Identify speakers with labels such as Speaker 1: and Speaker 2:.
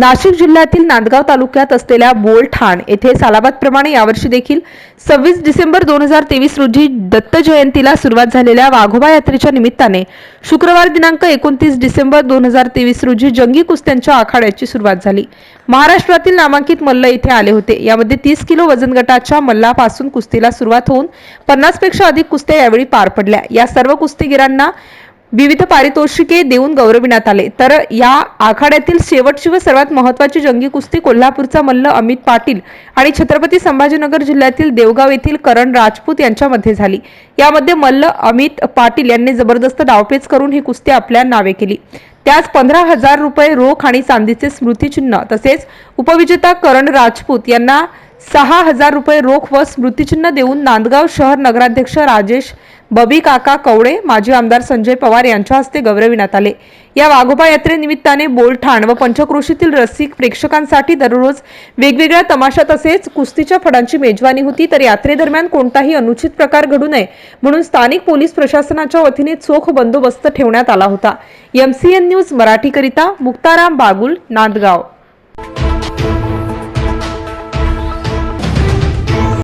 Speaker 1: नाशिक जिल्ह्यातील नांदगाव तालुक्यात असलेल्या बोलठाण येथे सालाबादप्रमाणे यावर्षी देखील सव्वीस डिसेंबर दोन हजार तेवीस रोजी दत्त जयंतीला सुरुवात झालेल्या वाघोबा यात्रेच्या निमित्ताने शुक्रवार दिनांक एकोणतीस डिसेंबर दोन हजार तेवीस रोजी जंगी कुस्त्यांच्या आखाड्याची सुरुवात झाली. महाराष्ट्रातील नामांकित मल्ल इथे आले होते. यामध्ये तीस किलो वजन गटाच्या मल्लापासून कुस्तीला सुरुवात होऊन पन्नासपेक्षा अधिक कुस्त्या यावेळी पार पडल्या. या सर्व कुस्तीगिरांना विविध पारितोषिके देऊन गौरविण्यात आले. तर या आखाड्यातील शेवटची व सर्वात महत्वाची जंगी कुस्ती कोल्हापूरचा मल्ल अमित पाटील आणि छत्रपती संभाजीनगर जिल्ह्यातील देवगाव येथील करण राजपूत यांच्यामध्ये झाली. यामध्ये मल्ल अमित पाटील यांनी जबरदस्त डावपेच करून ही कुस्ती आपल्या नावे केली. त्यास पंधरा हजार रुपये रोख आणि चांदीचे स्मृतिचिन्ह तसेच उपविजेता करण राजपूत यांना सहा हजार रुपये रोख व स्मृतिचिन्ह देऊन नांदगाव शहर नगराध्यक्ष राजेश बबी काका कवडे माजी आमदार संजय पवार यांच्या हस्ते गौरविण्यात आले. या वाघोबा यात्रेनिमित्ताने बोलठाण व पंचक्रोशीतील रसिक प्रेक्षकांसाठी दररोज वेगवेगळ्या तमाशा तसेच कुस्तीच्या फडांची मेजवानी होती तर यात्रेदरम्यान कोणताही अनुचित प्रकार घडू नये म्हणून स्थानिक पोलीस प्रशासनाच्या वतीने चोख बंदोबस्त ठेवण्यात आला होता. एमसीएन न्यूज मराठीकरिता मुक्ताराम बागुल नांदगाव.